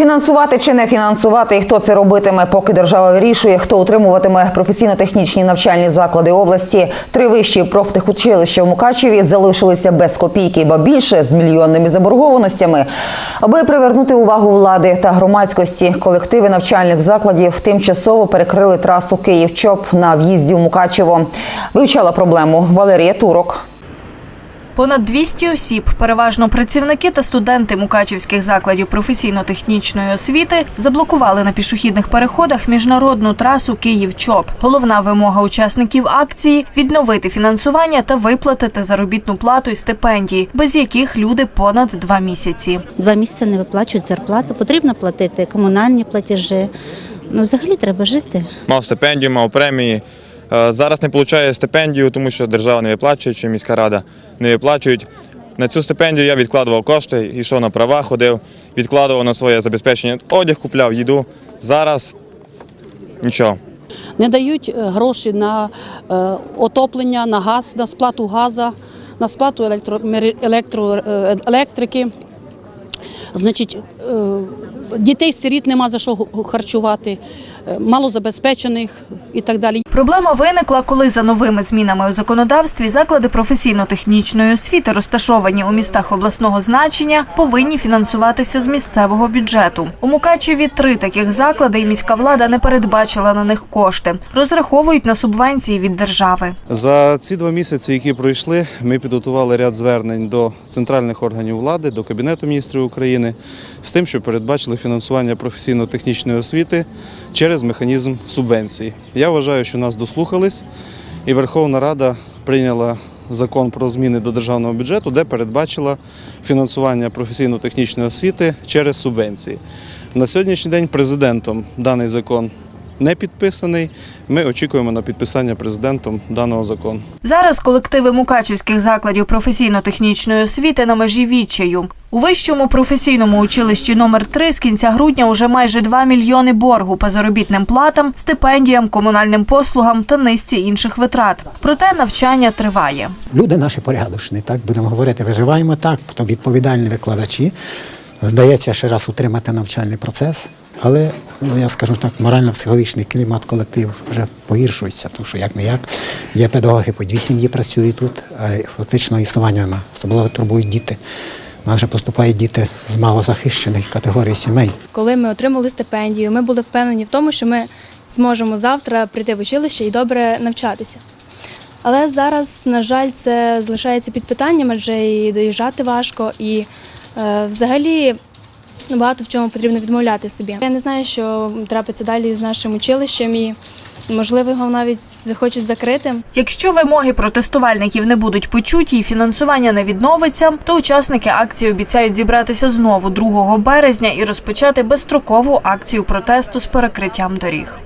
Фінансувати чи не фінансувати, і хто це робитиме, поки держава вирішує, хто утримуватиме професійно-технічні навчальні заклади області. Три вищі профтехучилища в Мукачеві залишилися без копійки, ба більше з мільйонними заборгованостями. Аби привернути увагу влади та громадськості, колективи навчальних закладів тимчасово перекрили трасу Київ-Чоп на в'їзді у Мукачево. Вивчала проблему Валерія Турок. Понад 200 осіб, переважно працівники та студенти мукачівських закладів професійно-технічної освіти, заблокували на пішохідних переходах міжнародну трасу Київ-Чоп. Головна вимога учасників акції відновити фінансування та виплатити заробітну плату і стипендії, без яких люди понад два місяці. Два місяці не виплачують зарплату, потрібно платити комунальні платежі. Ну, взагалі треба жити. мав стипендію, мав премії. Е, Зараз не отримує стипендію, тому що держава не виплачує, чи міська рада не виплачують. На цю стипендію я відкладував кошти, йшов на права, ходив, відкладував на своє забезпечення. Одяг купляв, їду. Зараз нічого. не дають е, гроші на е, отоплення, на газ, на сплату газу, на сплату електро, електро, електрики. Значить, дітей сиріт нема за що харчувати, малозабезпечених і так далі. Проблема виникла, коли за новими змінами у законодавстві заклади професійно-технічної освіти, розташовані у містах обласного значення, повинні фінансуватися з місцевого бюджету. У Мукачеві три таких заклади, і міська влада не передбачила на них кошти. Розраховують на субвенції від держави. За ці два місяці, які пройшли, ми підготували ряд звернень до центральних органів влади, до Кабінету міністрів України з тим, щоб передбачили фінансування професійно-технічної освіти через механізм субвенції. Я вважаю, що нас дослухались, і Верховна Рада прийняла закон про зміни до державного бюджету, де передбачила фінансування професійно-технічної освіти через субвенції. На сьогоднішній день президентом даний закон не підписаний. Ми очікуємо на підписання президентом даного закону. Зараз колективи мукачівських закладів професійно-технічної освіти на межі відчаю. У вищому професійному училищі номер 3 з кінця грудня уже майже 2 мільйони боргу по заробітним платам, стипендіям, комунальним послугам та низці інших витрат. Проте навчання триває. Люди наші порядочні, так будемо говорити, виживаємо так, потім відповідальні викладачі. Здається, ще раз утримати навчальний процес. Але ну, я скажу так, морально-психологічний клімат колектив вже погіршується, тому що як не як є педагоги, по дві сім'ї працюють тут, а фактично існування немає. Особливо турбують діти. У нас вже поступають діти з малозахищених категорій сімей. Коли ми отримали стипендію, ми були впевнені в тому, що ми зможемо завтра прийти в училище і добре навчатися. Але зараз, на жаль, це залишається під питанням, адже і доїжджати важко, і е, взагалі багато в чому потрібно відмовляти собі. Я не знаю, що трапиться далі з нашим училищем, і можливо його навіть захочуть закрити. Якщо вимоги протестувальників не будуть почуті і фінансування не відновиться, то учасники акції обіцяють зібратися знову 2 березня і розпочати безстрокову акцію протесту з перекриттям доріг.